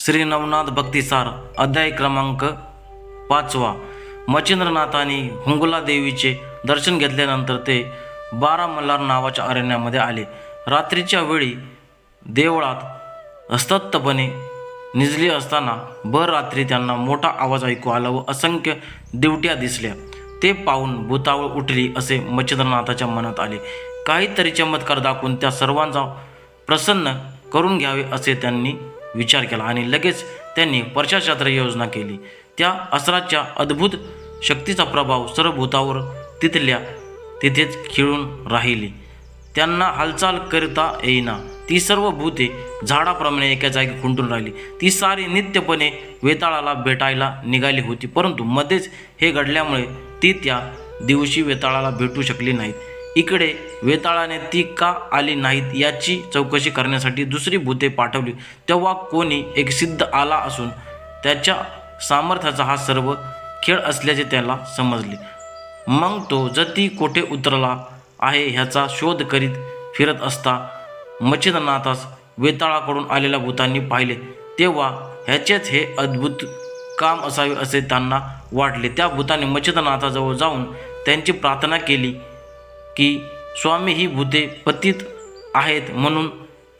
श्री नवनाथ भक्तिसार अध्याय क्रमांक पाचवा. मच्छिंद्रनाथाने हुंगुला देवीचे दर्शन घेतल्यानंतर ते बारा मल्हार नावाच्या अरण्यामध्ये आले. रात्रीच्या वेळी देवळात अस्तत्तपणे निजली असताना भर रात्री त्यांना मोठा आवाज ऐकू आला व असंख्य दिवट्या दिसल्या. ते पाहून भूतावळ उठली असे मच्छिंद्रनाथाच्या मनात आले. काहीतरी चमत्कार दाखवून त्या सर्वांचा प्रसन्न करून घ्यावे असे त्यांनी विचार केला आणि लगेच त्यांनी परशाशास्त्र योजना केली. त्या अस्त्राच्या अद्भुत शक्तीचा प्रभाव सर्व भूतावर तिथल्या तिथेच खिळून राहिली. त्यांना हालचाल करता येईना. ती सर्व भूते झाडाप्रमाणे एका जागी खुंटून राहिली. ती सारी नित्यपणे वेताळाला भेटायला निघाली होती परंतु मध्येच हे घडल्यामुळे ती त्या दिवशी वेताळाला भेटू शकली नाहीत. इकडे वेताळाने ती का आली नाहीत याची चौकशी करण्यासाठी दुसरी भूते पाठवली. तेव्हा कोणी एक सिद्ध आला असून त्याच्या सामर्थ्याचा हा सर्व खेळ असल्याचे त्याला समजले. मग तो जती कोठे उतरला आहे ह्याचा शोध करीत फिरत असता मच्छिंद्रनाथास वेताळाकडून आलेल्या भूतांनी पाहिले. तेव्हा ह्याचेच हे अद्भुत काम असावे असे त्यांना वाटले. त्या भूताने मच्छिंद्रनाथाजवळ जाऊन त्यांची प्रार्थना केली. की स्वामी ही भूते पतित आहेत म्हणून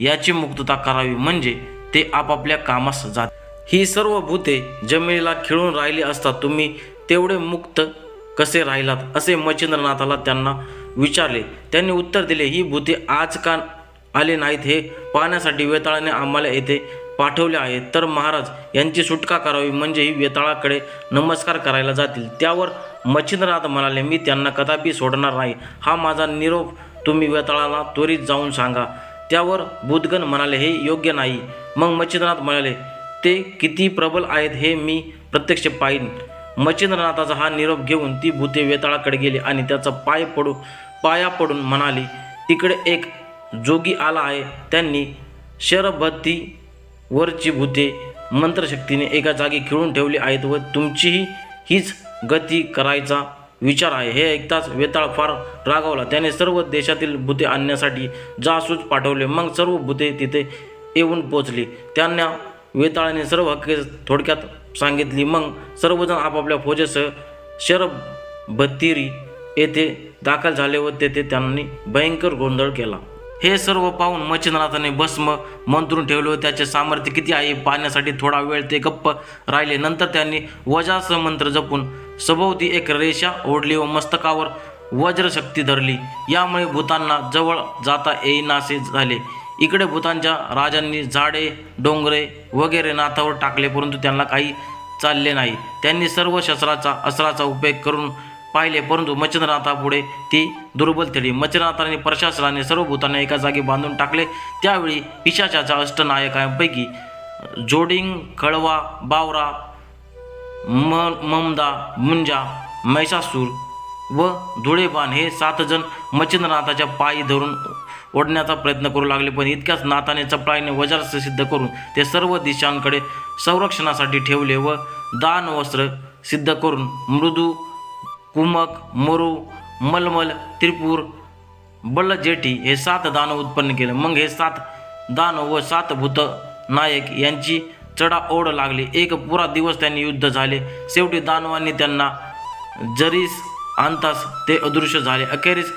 याची मुक्तता करावी. म्हणजे ते आपापल्या कामास जात ही सर्व भूते जमिनीला खिळून राहिली असता तुम्ही तेवढे मुक्त कसे राहिलात? असे मच्छिंद्रनाथाला त्यांना विचारले. त्यांनी उत्तर दिले ही भूते आज का आले नाहीत हे पाहण्यासाठी वेताळाने आम्हाला येथे पाठवले आहे तर महाराज यांची सुटका करावी. म्हणजे ही वेताळाकडे नमस्कार करायला जातील. त्यावर मच्छिंद्रनाथ म्हणाले मी त्यांना कदापि सोडणार नाही. हा माझा निरोप तुम्ही वेताळाला त्वरित जाऊन सांगा. त्यावर बुधगण म्हणाले हे योग्य नाही. मग मच्छिंद्रनाथ म्हणाले ते किती प्रबल आहेत हे मी प्रत्यक्ष पाहीन. मच्छिंद्रनाथाचा हा निरोप घेऊन ती भूते वेताळाकडे गेली आणि त्याचा पाय पडू पाया पडून म्हणाली तिकडे एक जोगी आला आहे. त्यांनी शरबती वरची भूते मंत्रशक्तीने एका जागी खिळून ठेवली आहेत व तुमचीही हीच गती करायचा विचार आहे. हे ऐकताच वेताळ फार रागावला. त्याने सर्व देशातील भूते आणण्यासाठी जासूस पाठवले. मग सर्व भूते तिथे येऊन पोचली त्यांना वेताळाने सर्व हक्के थोडक्यात सांगितली. मग सर्वजण आपापल्या फौजेसह शरबत्तिरी येथे दाखल झाले व तेथे त्यांनी भयंकर गोंधळ केला. हे सर्व पाहून मच्छिंद्रनाथाने भस्म मंत्रून ठेवले. व त्याचे सामर्थ्य किती आहे पाहण्यासाठी थोडा वेळ ते गप्प राहिले. नंतर त्यांनी वजास मंत्र जपून सभोवती एक रेषा ओढली व मस्तकावर वज्रशक्ती धरली. यामुळे भूतांना जवळ जाता येईनासे झाले. इकडे भूतांच्या राजांनी झाडे डोंगरे वगैरे नाथावर टाकले परंतु त्यांना काही चालले नाही. त्यांनी सर्व शस्त्राचा अस्त्राचा उपयोग करून पाहिले परंतु मच्छिंद्रनाथापुढे ती दुर्बल ठरली. मच्छिंद्रनाथाने प्रशासनाने सर्व भूतांना एका जागी बांधून टाकले. त्यावेळी पिशाचाच्या अष्टनायकांपैकी जोडिंग कळवा बावरा म ममदा मुंजा महिषासूर व धुळेबाण हे सात जण मच्छिंद्रनाथाच्या पायी धरून ओढण्याचा प्रयत्न करू लागले. पण इतक्याच नाथाने चपळाईने वजारस सिद्ध करून ते सर्व दिशांकडे संरक्षणासाठी ठेवले व दान वस्त्र सिद्ध करून मृदू कुमक मरू मलमल त्रिपूर बल्लजेठी हे सात दानव उत्पन्न केले. मग हे सात दानव व सात भूत नायक यांची चढाओढ लागली. एक पुरा दिवस त्यांनी युद्ध झाले. शेवटी दानवांनी त्यांना जरीस आणताच ते अदृश्य झाले. अखेरीस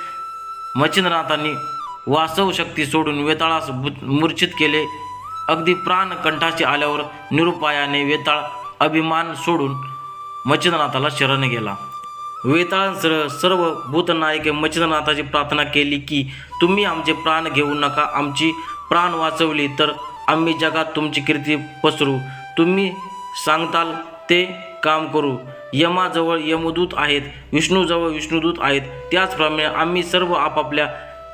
मच्छिंद्रनाथांनी वासव शक्ती सोडून वेताळास भूत- मूर्छित केले. अगदी प्राण कंठाशी आल्यावर निरुपायाने वेताळ अभिमान सोडून मच्छिंद्रनाथाला शरण गेला. वेताळांसह सर्व भूतनायके मच्छिंद्रनाथाची प्रार्थना केली की तुम्ही आमचे प्राण घेऊ नका आमची प्राण वाचवली तर आम्ही जगात तुमची कीर्ती पसरू. तुम्ही सांगताल ते काम करू. यमाजवळ यमदूत आहेत विष्णूजवळ विष्णुदूत आहेत. त्याचप्रमाणे आम्ही सर्व आपापल्या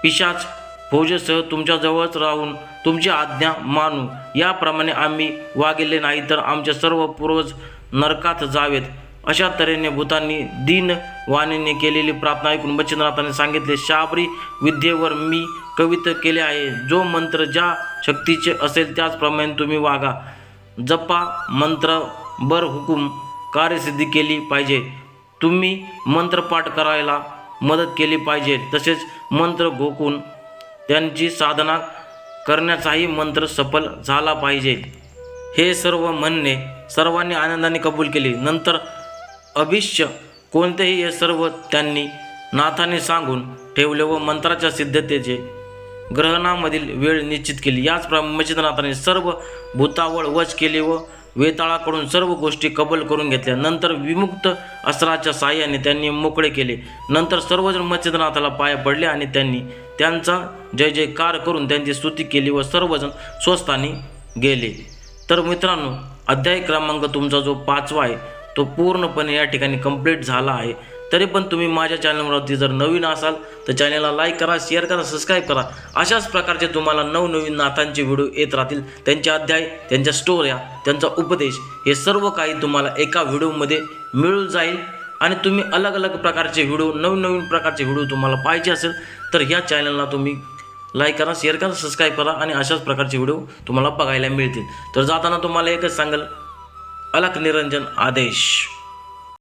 पिशाच भोजसह तुमच्याजवळच राहून तुमची आज्ञा मानू. याप्रमाणे आम्ही वागले नाही तर आमचे सर्व पूर्वज नरकात जावेत. अशा तऱ्हेने भूतांनी दीन वाणीने केलेली प्रार्थना ऐकून बच्चनाथाने सांगितले शाबरी विद्येवर मी कवित केले आहे. जो मंत्र ज्या शक्तीचे असेल त्याचप्रमाणे तुम्ही वागा. जपा मंत्र बर हुकूम कार्यसिद्धी केली पाहिजे. तुम्ही मंत्रपाठ करायला मदत केली पाहिजे. तसेच मंत्र घोकून त्यांची साधना करण्याचाही मंत्र सफल झाला पाहिजे. हे सर्व म्हणणे सर्वांनी आनंदाने कबूल केले. नंतर अभिष्य कोणतेही हे सर्व त्यांनी नाथाने सांगून ठेवले व मंत्राच्या सिद्धतेचे ग्रहणामधील वेळ निश्चित केली. याचप्रमाणे मच्छिंद्रनाथाने सर्व भूतावळ वच केले व वेताळाकडून सर्व गोष्टी कबल करून घेतल्या. नंतर विमुक्त अस्त्राच्या साह्याने त्यांनी मोकळे केले. नंतर सर्वजण मच्छिंद्रनाथाला पाया पडले आणि त्यांनी त्यांचा जय जयकार करून त्यांची स्तुती केली व सर्वजण स्वस्थानी गेले. तर मित्रांनो अध्याय क्रमांक तुमचा जो पाचवा आहे तो पूर्णपणे या ठिकाणी कंप्लीट झाला आहे. तरी पण तुम्ही माझ्या चॅनलवरती जर नवीन असाल तर चॅनलला लाईक करा शेअर करा सबस्क्राईब करा. अशाच प्रकारचे तुम्हाला नवनवीन नाथांचे व्हिडिओ येत राहतील. त्यांचे अध्याय त्यांच्या स्टोऱ्या त्यांचा उपदेश हे सर्व काही तुम्हाला एका व्हिडिओमध्ये मिळून जाईल. आणि तुम्ही अलग अलग प्रकारचे व्हिडिओ नवीन नवीन प्रकारचे व्हिडिओ तुम्हाला पाहिजे असेल तर ह्या चॅनलला तुम्ही लाईक करा शेअर करा सबस्क्राईब करा. आणि अशाच प्रकारचे व्हिडिओ तुम्हाला बघायला मिळतील. तर जाताना तुम्हाला एकच सांगेल अलख निरंजन आदेश।